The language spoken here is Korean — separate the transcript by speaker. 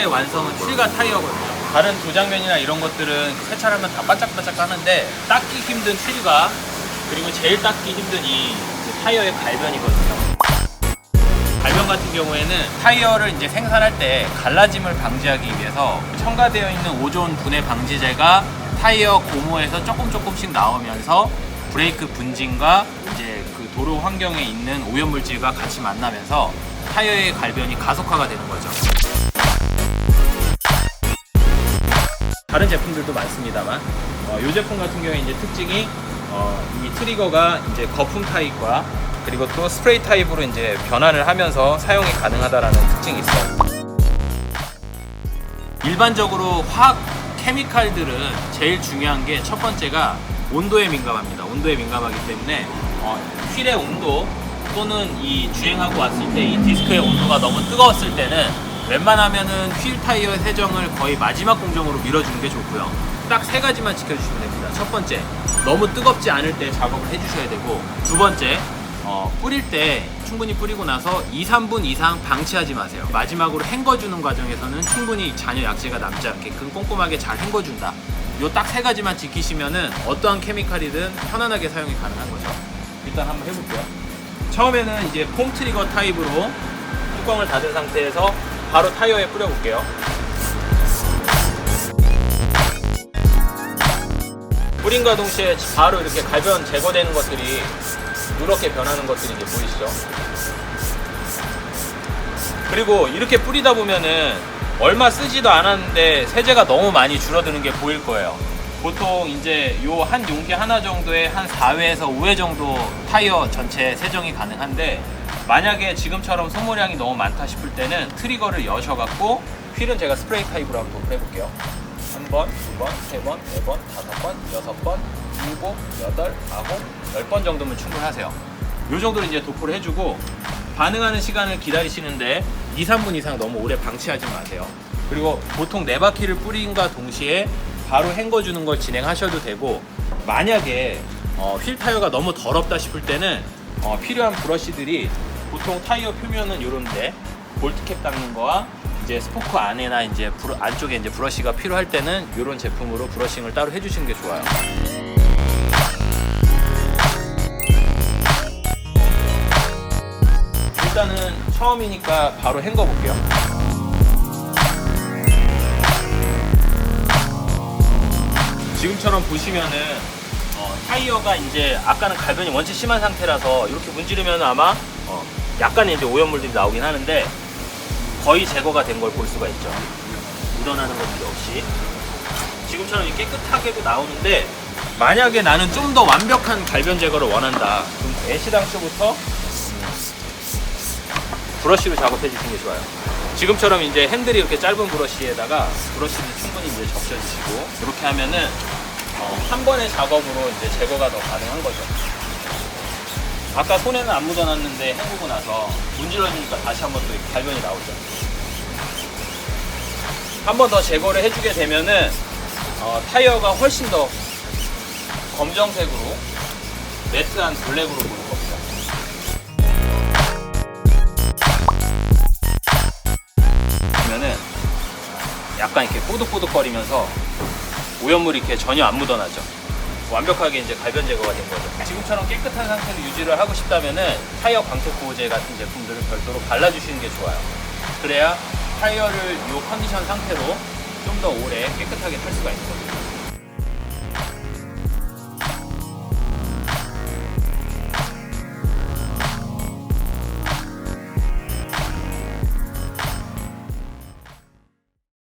Speaker 1: 완성은 휠과 타이어거든요. 다른 도장면이나 이런 것들은 세차하면 다 반짝반짝 하는데 닦기 힘든 휠과 그리고 제일 닦기 힘든 이 타이어의 갈변이거든요. 갈변 같은 경우에는 타이어를 이제 생산할 때 갈라짐을 방지하기 위해서 첨가되어 있는 오존 분해 방지제가 타이어 고무에서 조금 조금씩 나오면서 브레이크 분진과 이제 그 도로 환경에 있는 오염물질과 같이 만나면서 타이어의 갈변이 가속화가 되는 거죠. 제품들도 많습니다만 어, 이 제품 같은 경우에 이제 특징이 어, 이 트리거가 이제 거품 타입과 그리고 또 스프레이 타입으로 이제 변환을 하면서 사용이 가능하다라는 특징이 있어요. 일반적으로 화학 케미칼들은 제일 중요한 게 첫 번째가 온도에 민감합니다. 온도에 민감하기 때문에 어, 휠의 온도 또는 이 주행하고 왔을 때 이 디스크의 온도가 너무 뜨거웠을 때는 웬만하면은 휠 타이어 세정을 거의 마지막 공정으로 밀어주는 게 좋고요. 딱 세 가지만 지켜주시면 됩니다. 첫 번째, 너무 뜨겁지 않을 때 작업을 해주셔야 되고, 두 번째, 어, 뿌릴 때 충분히 뿌리고 나서 2, 3분 이상 방치하지 마세요. 마지막으로 헹궈주는 과정에서는 충분히 잔여 약재가 남지 않게끔 꼼꼼하게 잘 헹궈준다. 요 딱 세 가지만 지키시면은 어떠한 케미칼이든 편안하게 사용이 가능한 거죠. 일단 한번 해볼게요. 처음에는 이제 폼 트리거 타입으로 뚜껑을 닫은 상태에서 바로 타이어에 뿌려볼게요. 뿌림과 동시에 바로 이렇게 갈변 제거되는 것들이 누렇게 변하는 것들이 이제 보이시죠? 그리고 이렇게 뿌리다 보면은 얼마 쓰지도 않았는데 세제가 너무 많이 줄어드는 게 보일 거예요. 보통 이제 요 한 용기 하나 정도에 한 4회에서 5회 정도 타이어 전체 세정이 가능한데 만약에 지금처럼 소모량이 너무 많다 싶을 때는 트리거를 여셔갖고 휠은 제가 스프레이 타입으로 한번 해볼게요. 한 번, 두 번, 세 번, 네 번, 다섯 번, 여섯 번, 일곱, 여덟, 아홉, 열 번 정도면 충분하세요. 요 정도로 이제 도포를 해주고 반응하는 시간을 기다리시는데 2, 3분 이상 너무 오래 방치하지 마세요. 그리고 보통 네 바퀴를 뿌린과 동시에 바로 헹궈주는 걸 진행하셔도 되고 만약에 어, 휠 타이어가 너무 더럽다 싶을 때는 어, 필요한 브러쉬들이 보통 타이어 표면은 이런데 볼트캡 닦는 거와 이제 스포크 안에나 이제 브러- 안쪽에 이제 브러쉬가 필요할 때는 이런 제품으로 브러싱을 따로 해주시는 게 좋아요. 일단은 처음이니까 바로 헹궈 볼게요. 지금처럼 보시면은 어, 타이어가 이제 아까는 갈변이 원체 심한 상태라서 이렇게 문지르면 아마 어, 약간의 이제 오염물들이 나오긴 하는데 거의 제거가 된 걸 볼 수가 있죠. 묻어나는 것들이 없이 지금처럼 깨끗하게도 나오는데 만약에 나는 좀 더 완벽한 갈변 제거를 원한다. 그럼 애시당초부터 브러쉬로 작업해 주시는 게 좋아요. 지금처럼 이제 핸들이 이렇게 짧은 브러쉬에다가 브러쉬를 충분히 이제 적셔 주시고 이렇게 하면은 어, 한 번의 작업으로 이제 제거가 더 가능한 거죠. 아까 손에는 안 묻어놨는데 헹구고 나서 문질러주니까 다시 한 번또 이렇게 갈변이 나오죠. 한 번 더 제거를 해주게 되면은 어, 타이어가 훨씬 더 검정색으로 매트한 블랙으로 보일 겁니다. 보면은 약간 이렇게 뽀득뽀득거리면서 오염물이 이렇게 전혀 안 묻어나죠. 완벽하게 이제 갈변 제거가 된 거죠. 지금처럼 깨끗한 상태로 유지를 하고 싶다면은 타이어 광택 보호제 같은 제품들을 별도로 발라주시는 게 좋아요. 그래야 타이어를 이 컨디션 상태로 좀 더 오래 깨끗하게 탈 수가 거죠.